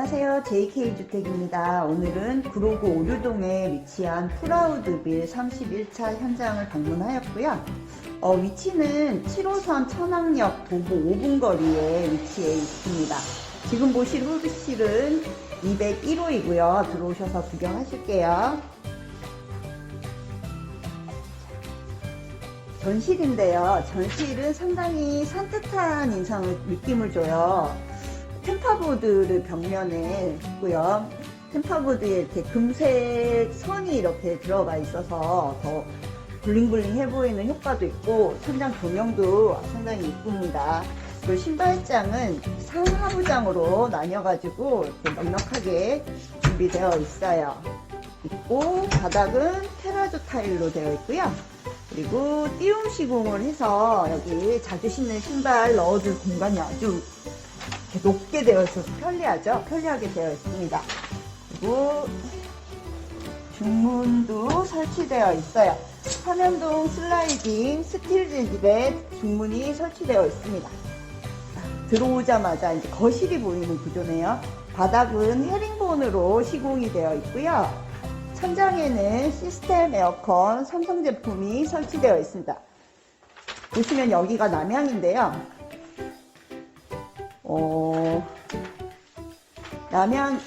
안녕하세요. JK주택입니다. 오늘은 구로구 오류동에 위치한 프라우드빌 31차 현장을 방문하였고요. 어, 위치는 7호선 천왕역 도보 5분 거리에 위치해 있습니다. 지금 보실 홀실은 201호이고요. 들어오셔서 구경하실게요. 전실인데요. 전실은 상당히 산뜻한 인상을 느낌을 줘요. 템파보드를 벽면에 있고요. 템파보드에 이렇게 금색 선이 이렇게 들어가 있어서 더 블링블링 해 보이는 효과도 있고 천장 조명도 상당히 이쁩니다. 그리고 신발장은 상하부장으로 나뉘어가지고 이렇게 넉넉하게 준비되어 있어요. 있고 바닥은 테라조 타일로 되어 있고요. 그리고 띄움 시공을 해서 여기 자주 신는 신발 넣어줄 공간이 아주 높게 되어 있어서 편리하죠? 편리하게 되어 있습니다. 그리고 중문도 설치되어 있어요. 화면동 슬라이딩 스틸 재질의 중문이 설치되어 있습니다. 들어오자마자 이제 거실이 보이는 구조네요. 바닥은 헤링본으로 시공이 되어 있고요. 천장에는 시스템 에어컨 삼성 제품이 설치되어 있습니다. 보시면 여기가 남향인데요. 어, 남향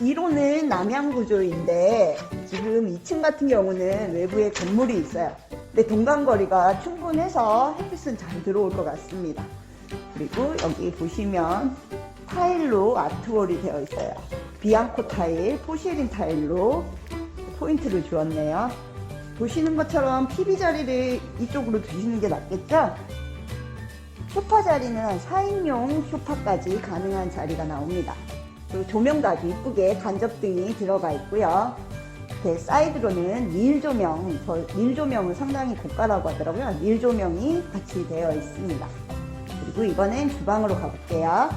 1호는 남향 구조인데 지금 2층 같은 경우는 외부에 건물이 있어요. 근데 동간거리가 충분해서 햇빛은 잘 들어올 것 같습니다. 그리고 여기 보시면 타일로 아트월이 되어 있어요. 비앙코 타일, 포시린 타일로 포인트를 주었네요. 보시는 것처럼 TV 자리를 이쪽으로 두시는 게 낫겠죠? 소파 자리는 한 4인용 소파까지 가능한 자리가 나옵니다. 그리고 아주 이쁘게 간접등이 들어가 있고요. 이렇게 사이드로는 릴 조명, 저릴 조명은 상당히 고가라고 하더라고요. 릴 조명이 같이 되어 있습니다. 그리고 이번엔 주방으로 가볼게요.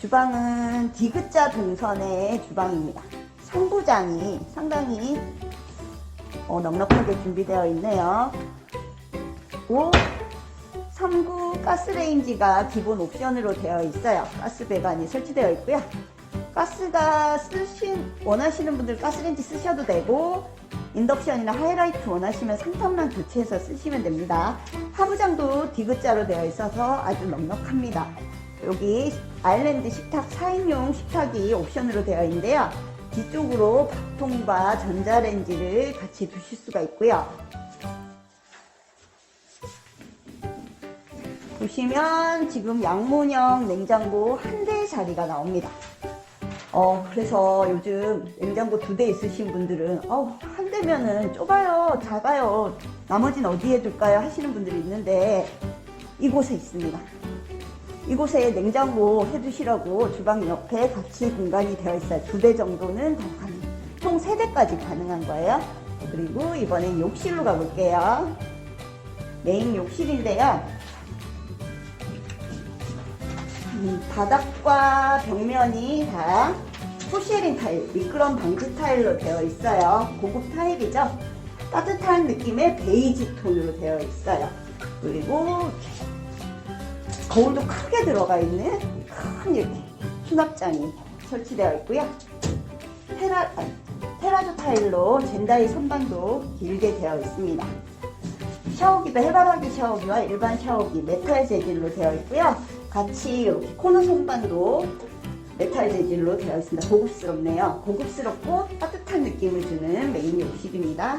주방은 디귿자 동선의 주방입니다. 상부장이 상당히 어, 넉넉하게 준비되어 있네요. 오, 3구 가스레인지가 기본 옵션으로 되어 있어요. 가스 배관이 설치되어 있고요. 가스가 쓰신 원하시는 분들 가스레인지 쓰셔도 되고 인덕션이나 하이라이트 원하시면 상판만 교체해서 쓰시면 됩니다. 하부장도 디귿자로 되어 있어서 아주 넉넉합니다. 여기 아일랜드 식탁 4인용 식탁이 옵션으로 되어 있는데요. 뒤쪽으로 밥통과 전자레인지를 같이 두실 수가 있고요. 보시면 지금 양문형 냉장고 한 대 자리가 나옵니다. 어, 그래서 요즘 냉장고 두 대 있으신 분들은, 어, 한 대면은 좁아요, 작아요, 나머지는 어디에 둘까요? 하시는 분들이 있는데, 이곳에 있습니다. 이곳에 냉장고 해두시라고 주방 옆에 같이 공간이 되어 있어요. 두 대 정도는 더 가능. 총 세 대까지 가능한 거예요. 그리고 이번엔 욕실로 가볼게요. 메인 욕실인데요. 음, 바닥과 벽면이 다 포시에린 타일, 미끄럼 방지 타일로 되어 있어요. 고급 타일이죠. 따뜻한 느낌의 베이지 톤으로 되어 있어요. 그리고 거울도 크게 들어가 있는 큰 이렇게 수납장이 설치되어 있고요. 테라, 테라조 타일로 젠다이 선반도 길게 되어 있습니다. 샤워기도 해바라기 샤워기와 일반 샤워기 메탈 재질로 되어 있고요. 같이 이렇게 코너 선반도 메탈 재질로 되어 있습니다. 고급스럽네요. 고급스럽고 따뜻한 느낌을 주는 메인 욕실입니다.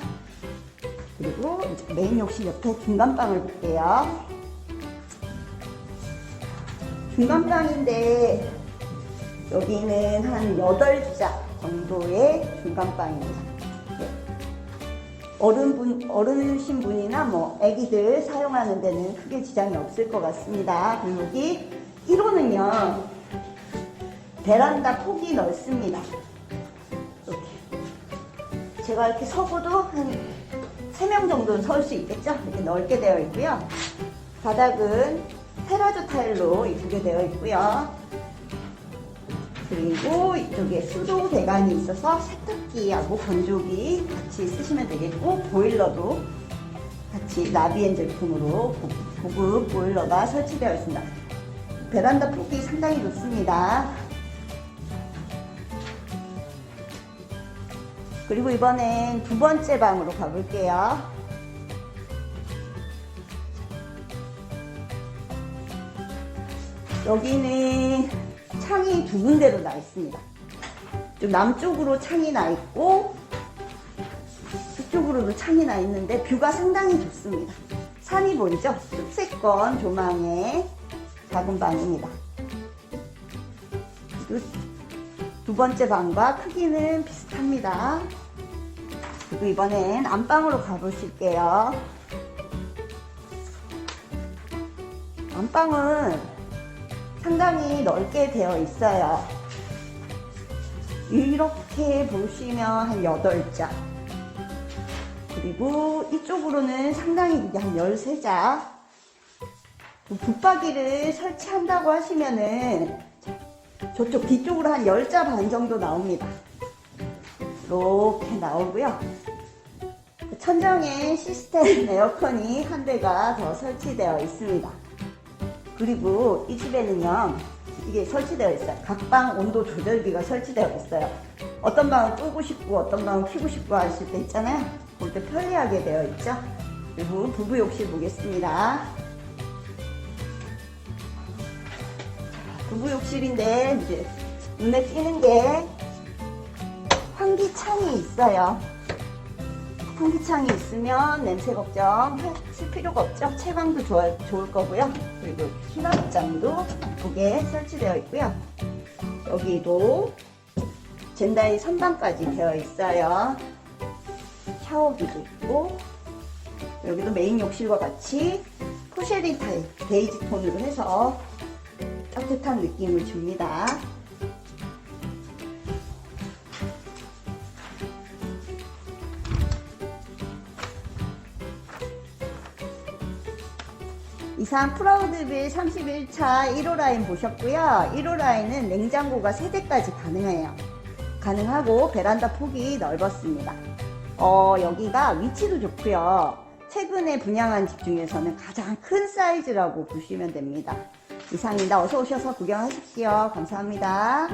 그리고 메인 욕실 옆에 중간방을 볼게요. 중간방인데 여기는 한 8자 정도의 중간방입니다. 네. 어른분, 어르신 분이나 뭐 아기들 사용하는 데는 크게 지장이 없을 것 같습니다. 여기 1호는요 베란다 폭이 넓습니다. 이렇게 제가 이렇게 서고도 한 3명 정도는 설 수 있겠죠? 이렇게 넓게 되어 있고요. 바닥은 테라조 타일로 이쁘게 되어 있고요. 그리고 이쪽에 수도 대관이 있어서 세탁기하고 건조기 같이 쓰시면 되겠고 보일러도 같이 나비엔 제품으로 고급 보일러가 설치되어 있습니다. 베란다 폭이 상당히 높습니다. 그리고 이번엔 두 번째 방으로 가볼게요. 여기는 창이 두 군데로 나 있습니다. 좀 남쪽으로 창이 나 있고 이쪽으로도 창이 나 있는데 뷰가 상당히 좋습니다. 산이 보이죠? 숲세권 조망의 작은 방입니다. 두 번째 방과 크기는 비슷합니다. 그리고 이번엔 안방으로 가보실게요. 안방은 상당히 넓게 되어 있어요. 이렇게 보시면 한 8자. 그리고 이쪽으로는 상당히 이게 한 13자. 붙박이를 설치한다고 하시면은 저쪽 뒤쪽으로 한 10자 반 정도 나옵니다. 이렇게 나오고요. 천정에 시스템 에어컨이 한 대가 더 설치되어 있습니다. 그리고 이 집에는요, 이게 설치되어 있어요. 각방 온도 조절기가 설치되어 있어요. 어떤 방은 끄고 싶고 어떤 방은 켜고 싶고 하실 때 있잖아요. 볼 때 편리하게 되어 있죠. 그리고 부부 욕실 보겠습니다. 부부 욕실인데 이제 눈에 띄는 게 환기창이 있어요. 환기창이 있으면 냄새 걱정하실 필요가 없죠. 채광도 좋아, 좋을 거고요. 그리고 수납장도 예쁘게 설치되어 있고요. 여기도 젠다이 선반까지 되어 있어요. 샤워기도 있고 여기도 메인 욕실과 같이 포쉐린 타일 베이지 톤으로 해서 따뜻한 느낌을 줍니다. 이상 프라우드빌 31차 1호 라인 보셨고요. 1호 라인은 냉장고가 3대까지 가능해요. 가능하고 베란다 폭이 넓었습니다. 어, 여기가 위치도 좋고요. 최근에 분양한 집 중에서는 가장 큰 사이즈라고 보시면 됩니다. 이상입니다. 어서 오셔서 구경하십시오. 감사합니다.